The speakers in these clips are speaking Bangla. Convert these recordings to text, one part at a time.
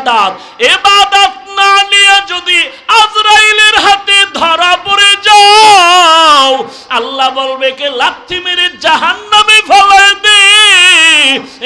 এবাদাত এবাদাত না নিয়ে যদি আজরাইলের হাতে ধরা পড়ে যাও, আল্লাহ বলবে কে লাথি মেরে জাহান্নামে ফেলায় দে।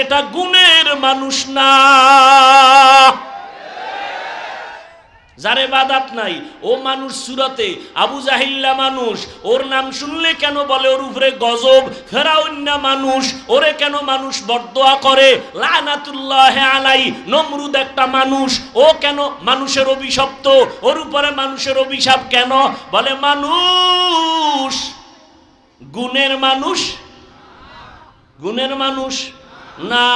এটা গুণের মানুষ না। যারে বাদাত নাই, ও মানুষ সুরতে, আবু জাহিল্লা মানুষ, ওর নাম শুনলে কেন বলে ওর উপরে গজব? ফেরাউন্না মানুষ, ওরে কেন মানুষ বরদোয়া করে? লানাতুল্লাহ আলাই, নমরুদ একটা মানুষ, ও কেন মানুষের অভিশপ্ত? ওর উপরে মানুষের অভিশাপ কেন? বলে, মানুষ, গুণের মানুষ গুণের মানুষ না।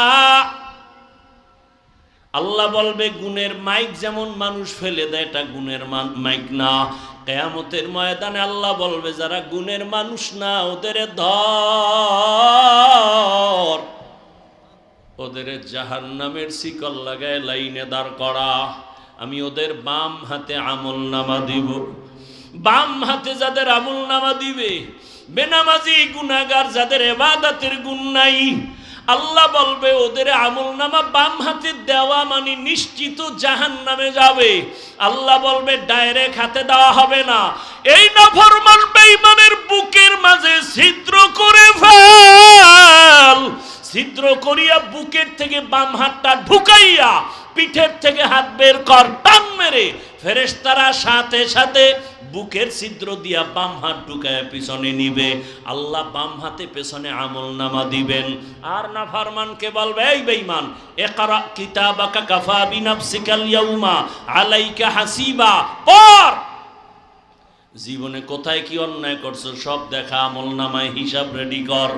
আল্লাহ বলবে, গুণের মাইক যেমন মানুষ ফেলে দেয়, এটা গুণের মাইক না। কেয়ামতের ময়দানে আল্লাহ বলবে, যারা গুণের মানুষ না, ওদের ধর। ওদের জাহান নামের শিকল লাগায় লাইনে দাঁড় করা। আমি ওদের বাম হাতে আমল নামা দিব। বাম হাতে যাদের আমল নামা দিবে, বেনামাজি গুনাগার যাদের এবাদাতের গুণ নাই আল্লাহ বলবে, ওদের আমল নামা বাম হাতে দেওয়া মানে নিশ্চিত জাহান নামে যাবে। আল্লাহ বলবে, ডাইরেক্ট হাতে দেওয়া হবে না। এই নফরমান বেঈমানের বুকের মাঝে ছিদ্র করে ফেল। ছিদ্র করিয়া বুকের থেকে বাম হাতটা ঢুকাইয়া পিঠের থেকে হাত বের কর, টান মেরে। ফেরেশতারা সাথে সাথে বুকের ছিদ্র দিয়া বাম হাত ঢুকায় পিছনে নিবে। আল্লাহ বাম হাতে পেছনে আমল নামা দিবেন। আর না ফারমানকে বলবে? এই বেইমান একারা কিতাবাকা কাফা বিনাফসিকাল ইয়াউমা আলাইকা হাসিবা। পর জীবনে কোথায় কি অন্যায় করছ সব দেখা, আমল নামায় হিসাব রেডি কর।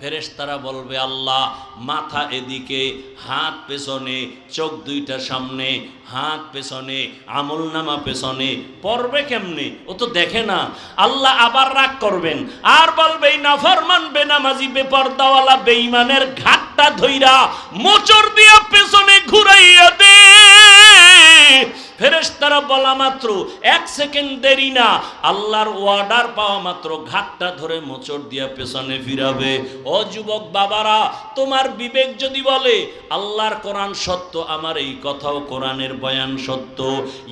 ফেরেশতারা বলবে, আল্লাহ, মাথা এদিকে, হাত পেছনে, চোখ দুইটা সামনে, হাত পেছনে, আমল নামা পেছনে, পড়বে কেমনে? ও তো দেখে না। আল্লাহ আবার রাগ করবেন। আর বলবে নাফরমান বেনামাজি, বেপরদাওয়ালা, বেঈমানের ঘাটটা ধইরা মোচড় দিয়া পেছনে ঘুরাইয়া দে। ফেরেশতারা বলা মাত্র, এক সেকেন্ড দেরি না। আল্লাহর ওয়ার্ডার পাওয়া মাত্র, ঘাটটা ধরে মোচড় দিয়া পেছনে ফিরাবে। ও যুবক বাবারা, তোমার বিবেক যদি বলে, আল্লাহর কোরআন সত্য, আমার এই কথাও কোরআনের বয়ান সত্য।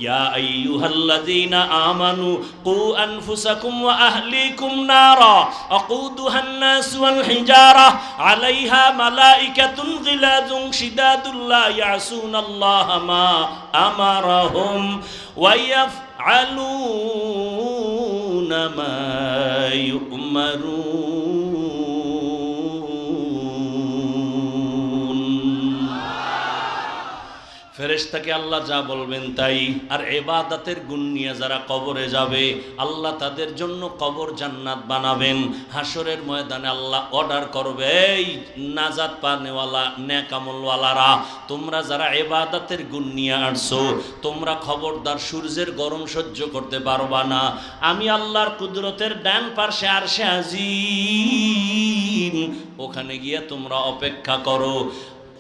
ইয়া আইয়ুহাল্লাযীনা আমানু, কু আনফুসাকুম ওয়া আহলিকুম নারা। আকুদুহান নাস ওয়াল হিজারা, আলাইহা মালাইকাতুন গিলাযুন শিদাদুল্লাহ ইয়াসুনাল্লাহ মা আমারাহুম ওয়া ইয়াফআলুনা মা ফেরেশতাকে আল্লাহ যা বলবেন তাই। আর এবাদাতের গুণ নিয়ে যারা কবরে যাবে, আল্লাহ তাদের জন্য কবর জান্নাত বানাবেন। হাসরের ময়দানে আল্লাহ অর্ডার করবে, এই নাজাত পানেওয়ালা, ন্যাকামলওয়ালারা, তোমরা যারা এবাদাতের গুণ নিয়ে আসছো, তোমরা খবরদার সূর্যের গরম সহ্য করতে পারবা না। আমি আল্লাহর কুদরতের ডান পার্শ্বে আর সে আজিম। ওখানে গিয়ে তোমরা অপেক্ষা করো।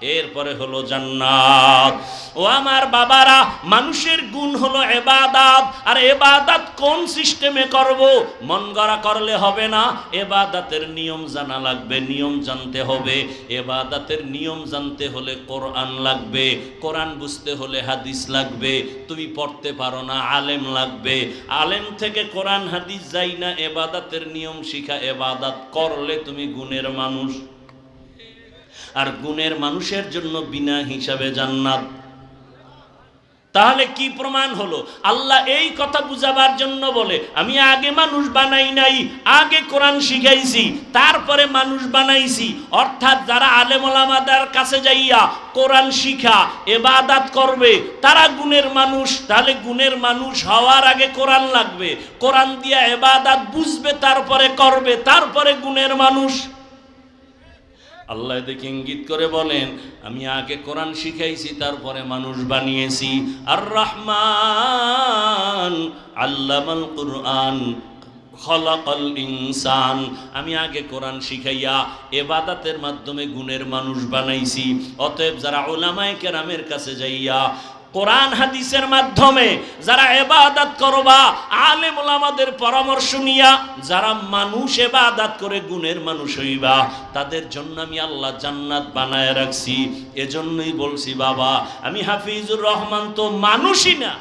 এরপরে হলো জান্নাত। ও আমার বাবারা, মানুষের গুণ হলো এবাদাত। আর এবাদাত কোন সিস্টেমে করব? মন গড়া করলে হবে না। এবাদাতের নিয়ম জানা লাগবে, নিয়ম জানতে হবে। এবাদাতের নিয়ম জানতে হলে কোরআন লাগবে। কোরআন বুঝতে হলে হাদিস লাগবে। তুমি পড়তে পারো না, আলেম লাগবে। আলেম থেকে কোরআন, হাদিস যাই না, এবাদাতের নিয়ম শিখা, এবাদাত করলে তুমি গুণের মানুষ। আর গুণের মানুষের জন্য বিনা হিসাবে জান্নাত। তাহলে কি প্রমাণ হলো? আল্লাহ এই কথা বুঝাবার জন্য বলে, আমি আগে মানুষ বানাই নাই, আগে কোরআন শিখাইছি, তারপরে মানুষ বানাইছি। অর্থাৎ যারা আলেমলামাদার কাছে যাইয়া কোরআন শিখা, এবাদাত করবে, তারা গুণের মানুষ। তাহলে গুণের মানুষ হওয়ার আগে কোরআন লাগবে। কোরআন দিয়া এবাদাত বুঝবে, তারপরে করবে, তারপরে গুণের মানুষ। আল্লাহ দেখে ইঙ্গিত করে বলেন, আমি আগে কোরআন শিখাইছি, তারপরে মানুষ বানিয়েছি। আর রহমান আল্লামাল কোরআন, খলাকল ইনসান, আমি আগে কোরআন শিখাইয়া এবাদাতের মাধ্যমে গুণের মানুষ বানাইছি। অতএব যারা ওলামায় কেরামের কাছে যাইয়া কোরআন হাদিসের মাধ্যমে যারা এবাদাত করবা, আলেম ওলামাদের পরামর্শ নিয়া যারা মানুষ এবাদাত করে গুণের মানুষ হইবা, তাদের জন্য আমি আল্লাহ জান্নাত বানায় রাখছি। এজন্যই বলছি, বাবা, আমি হাফিজুর রহমান তো মানুষই না।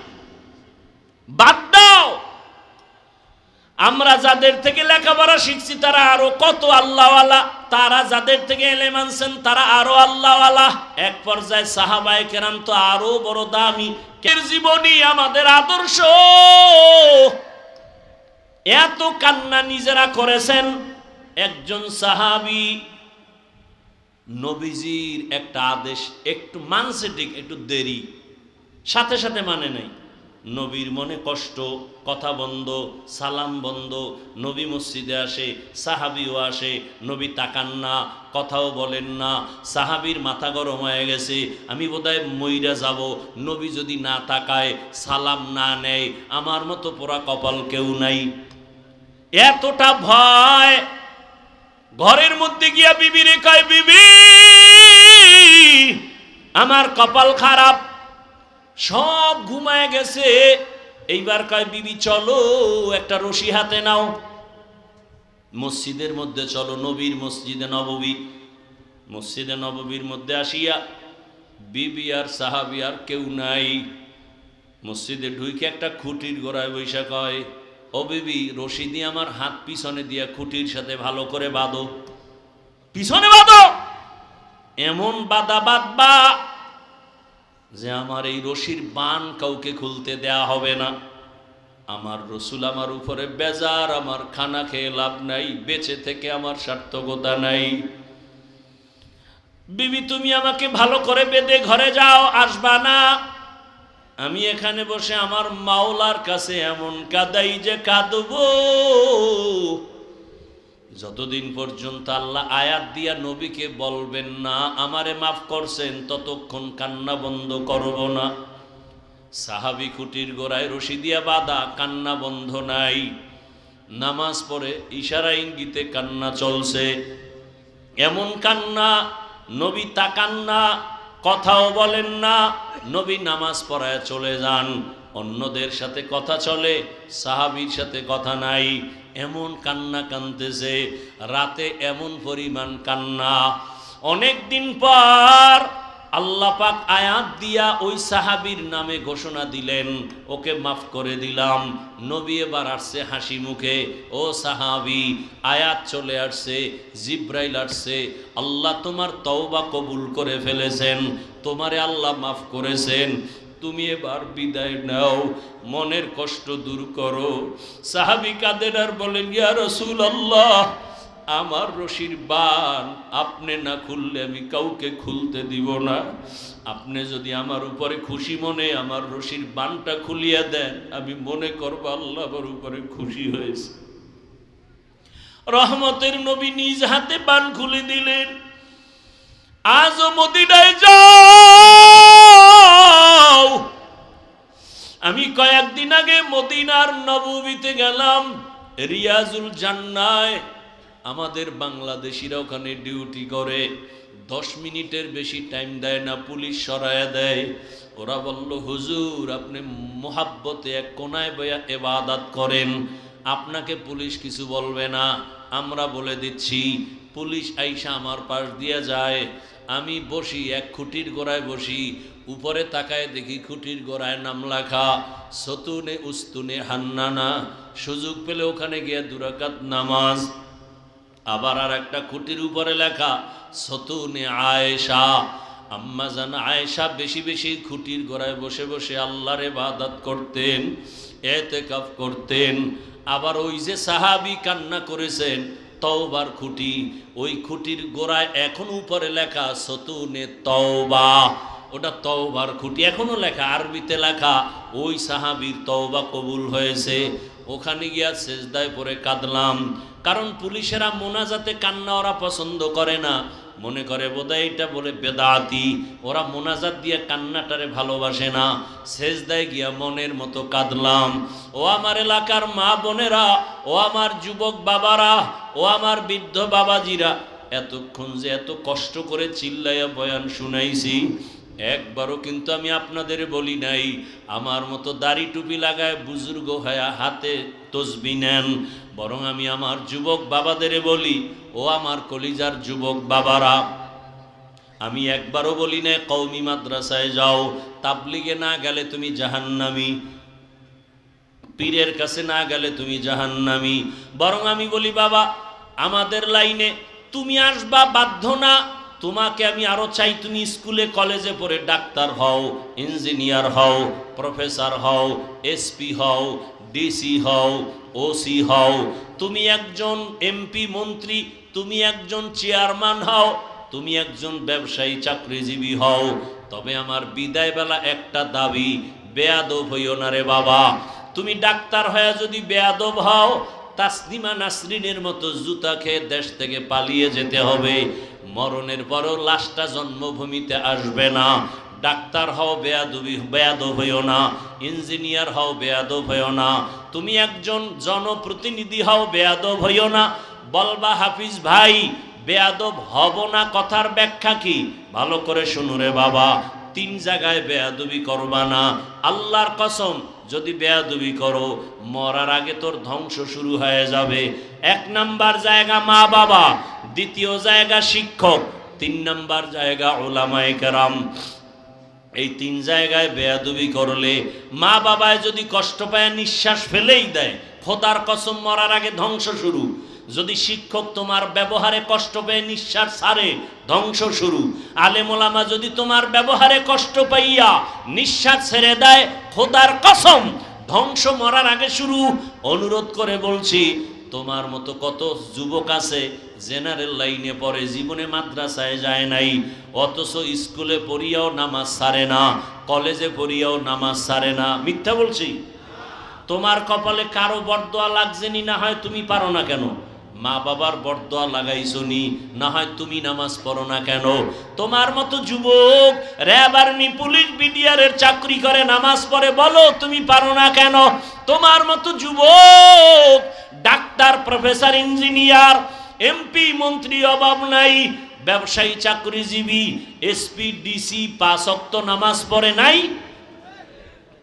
বাদ আমরা যাদের থেকে লেখাপড়া শিখছি, তারা আরও কত আল্লাহওয়ালা। তারা যাদের থেকে এলে মানছেন তারা আরও আল্লাহওয়ালা। এক পর্যায়ে সাহাবায়ে কেরাম তো আরও বড় দামি। কের জীবনী আমাদের আদর্শ। এত কান্না নিজেরা করেছেন। একজন সাহাবি নবীজির একটা আদেশ, একটু মানছে ঠিক, একটু দেরি। সাথে সাথে মানে নাই। নবীর মনে কষ্ট, কথা বন্ধ, সালাম বন্ধ, নবী মসজিদে আসে, সাহাবিও আসে, নবী তাকান না, কথাও বলেন না, সাহাবির মাথা গরম হয়ে গেছে, আমি বোধহয় মইরা যাব, নবী যদি না তাকায়, সালাম না নেয়, আমার মতো পোড়া কপাল কেউ নাই। এতটা ভয়, ঘরের মধ্যে গিয়া বিবি রেখায় বিবি, আমার কপাল খারাপ সব ঘুমায় গেছে। এইবার কয়, বিবি, চলো একটা রশি হাতে নাও। মসজিদের মধ্যে চলো, নবীর মসজিদে নববী। মসজিদে নববীর মধ্যে আসিয়া বিবি আর সাহাবি আর কেউ নাই। মসজিদে ঢুইকে একটা খুঁটির গোড়ায় বৈশা কয়, ও বিবি, রশি দিয়ে আমার হাত পিছনে দিয়া খুঁটির সাথে ভালো করে বাঁধো। পিছনে বাঁধো! এমন বাধা বাঁধবা যে আমার এই রশির বান কাউকে খুলতে দেয়া হবে না। আমার রসুল আমার উপরে বেজার, আমার খানা খেয়ে লাভ নাই, বেঁচে থেকে আমার সার্থকতা নাই। বিবি, তুমি আমাকে ভালো করে বেঁধে ঘরে যাও, আসবা না। আমি এখানে বসে আমার মাওলার কাছে এমন কাদাই যে কাঁদবো। যতদিন পর্যন্ত আল্লাহ আয়াত দিয়া নবীকে বলবেন না, আমারে মাফ করছেন, ততক্ষণ কান্না বন্ধ করব না। সাহাবি খুঁটির গোড়ায় রশি দিয়া বাঁধা, কান্না বন্ধ নাই। নামাজ পড়ে ইশারা ইঙ্গিতে কান্না চলছে। এমন কান্না, নবী তাকান না কথাও বলেন না, নবী নামাজ পড়ায় চলে যান। অন্যদের সাথে কথা চলে, সাহাবির সাথে কথা নাই। এমন কান্না কানতেছে রাতে এমন পরিমাণ কান্না। অনেক দিন পর আল্লাহ পাক আয়াত দিয়া ওই সাহাবীর নামে ঘোষণা দিলেন, ওকে মাফ করে দিলাম। নবী এবার আসছে হাসি মুখে, ও সাহাবি, আয়াত চলে আসছে, জিব্রাইল আসছে, আল্লাহ তোমার তওবা কবুল করে ফেলেছেন, তোমারে আল্লাহ মাফ করেছেন। তুমি এবার বিদায় নাও, মনের কষ্ট দূর করো। সাহাবি কাদের আর বলেন, ইয়া রসুল আল্লাহ আমার রশির বান আপনি না খুললে আমি কাউকে খুলতে দিব না। আপনি যদি আমার উপরে খুশি মনে আমার রশির বানটা খুলিয়া দেন, আমি মনে করব আল্লাহর উপরে খুশি হয়েছে। রহমতের নবী নিজ হাতে বান খুলে দিলেন। আজও মদিনায় যাও! কয়েকদিন আগে মদিনার নববীতে গেলাম, রিয়াজুল জান্নায়। আমাদের বাংলাদেশিরা ওখানে ডিউটি করে, দশ মিনিটের বেশি টাইম দেয় না, পুলিশ সরায়া দেয়। ওরা বলল, হুজুর, আপনি মোহাব্বতে এক কোনায় বয়া এবাদাত করেন, আপনাকে পুলিশ কিছু বলবে না। আমরা বলে দিচ্ছি, পুলিশ আইসা আমার পাশ দিয়ে যায়। আমি বসি, এক খুঁটির গোড়ায় বসি, উপরে তাকায় দেখি খুঁটির গোড়ায় নাম লেখা, সতুনে উস্তুনে হান্নানা, সুযোগ পেলে ওখানে গিয়ে দুরাকাত নামাজ। আবার আর একটা খুঁটির উপরে লেখা, সতুনে আয়েশা। আম্মা জান আয়েশা বেশি বেশি খুঁটির গোড়ায় বসে বসে আল্লাহ আল্লাহর ইবাদত করতেন, এতেকাফ করতেন। আবার ওই যে সাহাবি কান্না করেছেন তওবার খুঁটি, ওই খুঁটির গোড়ায় এখনও উপরে লেখা সতুনে তওবা। ওটা তওবার খুঁটি, এখনও লেখা, আরবিতে লেখা, ওই সাহাবির তওবা কবুল হয়েছে। ওখানে গিয়া শেষদায় পরে কাঁদলাম, কারণ পুলিশেরা মোনাজাতে কান্না ওরা পছন্দ করে না। মনে করে বোধহয় এটা বলে বেদাতি। ওরা মোনাজাত দিয়ে কান্নাটারে ভালোবাসে না। শেষদায় গিয়া মনের মতো কাঁদলাম। ও আমার এলাকার মা বোনেরা, ও আমার যুবক বাবারা, ও আমার বৃদ্ধ বাবাজিরা, এতক্ষণ যে এত কষ্ট করে চিল্লাইয়া বয়ান শুনাইছি, একবারও কিন্তু আমি আপনাদের বলি নাই। আমার মতো দাড়ি টুপি লাগায় বুজুর্গ হয়া হাতে তসবি নেন। বরং আমি আমার যুবক বাবাদের বলি, ও আমার কলিজার যুবক বাবারা, আমি একবারও বলি না কৌমি মাদ্রাসায় যাও, তাবলিগে না গেলে তুমি জাহান্নামি, পীরের কাছে না গেলে তুমি জাহান্নামি। বরং আমি বলি, বাবা, আমাদের লাইনে তুমি আসবা, বাধ্য না, তোমাকে আমি আরও চাই, তুমি স্কুলে, কলেজে পড়ে ডাক্তার হও, ইঞ্জিনিয়ার হও, প্রফেসর হও, এসপি হও ডিসি হও, ওসি হও, তুমি একজন এমপি মন্ত্রী, তুমি একজন চেয়ারম্যান হও, তুমি একজন ব্যবসায়ী চাকরিজীবী হও। তবে আমার বিদায় বেলা একটা দাবি, বেয়াদব হইও না রে বাবা। তুমি ডাক্তার হয়ে যদি বেয়াদব হও, তাসনিমা নাসরিনের মতো জুতা খেয়ে দেশ থেকে পালিয়ে যেতে হবে। মরণের পরও লাশটা জন্মভূমিতে আসবে না। ডাক্তার হও বেয়াদবি বেয়াদব হইও না, ইঞ্জিনিয়ার হও বেয়াদব হইও না, তুমি একজন জনপ্রতিনিধি হও বেয়াদব হইও না। বলবা, হাফিজ ভাই, বেয়াদব হব না কথার ব্যাখ্যা কি? ভালো করে শুনো রে বাবা, তিন জায়গায় বেয়াদবি করবা না। আল্লাহর কসম, যদি বেয়াদবি করো, মরার আগে তোর ধ্বংস শুরু হয়ে যাবে। এক নাম্বার জায়গা মা বাবা, দ্বিতীয় জায়গা শিক্ষক, তিন নাম্বার জায়গা ওলামায়ে কেরাম। এই তিন জায়গায় বেয়াদবি করলে মা বাবায় যদি কষ্ট পায়, নিঃশ্বাস ফেলেই দেয়। খোদার কসম মরার আগে ধ্বংস শুরু। যদি শিক্ষক তোমার ব্যবহারে কষ্ট পেয়ে নিঃশ্বাস ছাড়ে, ধ্বংস শুরু। আলেমোলামা যদি তোমার ব্যবহারে কষ্ট পাইয়া নিঃশ্বাস ছেড়ে দেয়, খোদার কসম ধ্বংস মরার আগে শুরু। অনুরোধ করে বলছি, তোমার মতো কত যুবক আছে জেনারেল লাইনে পড়ে, জীবনে মাদ্রাসায় যায় নাই, অথচ স্কুলে পড়িয়াও নামাজ সারে না, কলেজে পড়িয়াও নামাজ সারে না। মিথ্যা বলছি? তোমার কপালে কারও বরদোয়া লাগছেনি না হয় তুমি পারো না কেন? মা বাবার বরদোয়া লাগাইছো নি, না হয় তুমি নামাজ পড়ো না কেন? তোমার মতো যুবক, র্যাব আর্মি, পুলিশ বিডিআরের চাকরি করে, নামাজ পড়ে, বলো তুমি পারো না কেন? তোমার মতো যুবক, ডাক্তার, প্রফেসর, ইঞ্জিনিয়ার এমপি মন্ত্রী অভাব নাই, ব্যবসায়ী চাকরিজীবী এসপি ডিসি পাঁচ অক্ত নামাজ পড়ে নাই।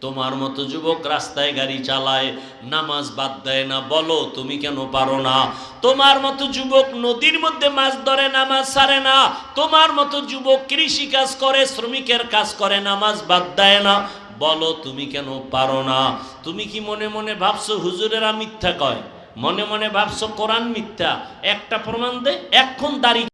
তোমার মতো যুবক রাস্তায় গাড়ি চালায়, নামাজ বাদ দেয় না, বলো তুমি কেন পারো না? তোমার মতো যুবক নদীর মধ্যে মাছ ধরে, নামাজ সারে না। তোমার মতো যুবক কৃষি কাজ করে, শ্রমিকের কাজ করে, নামাজ বাদ দেয় না। বলো তুমি কেন পারো না? তুমি কি মনে মনে ভাবছ হুজুরেরা মিথ্যা কয়? মনে মনে ভাবছ কোরআন মিথ্যা? একটা প্রমাণ দে এখন দাড়ি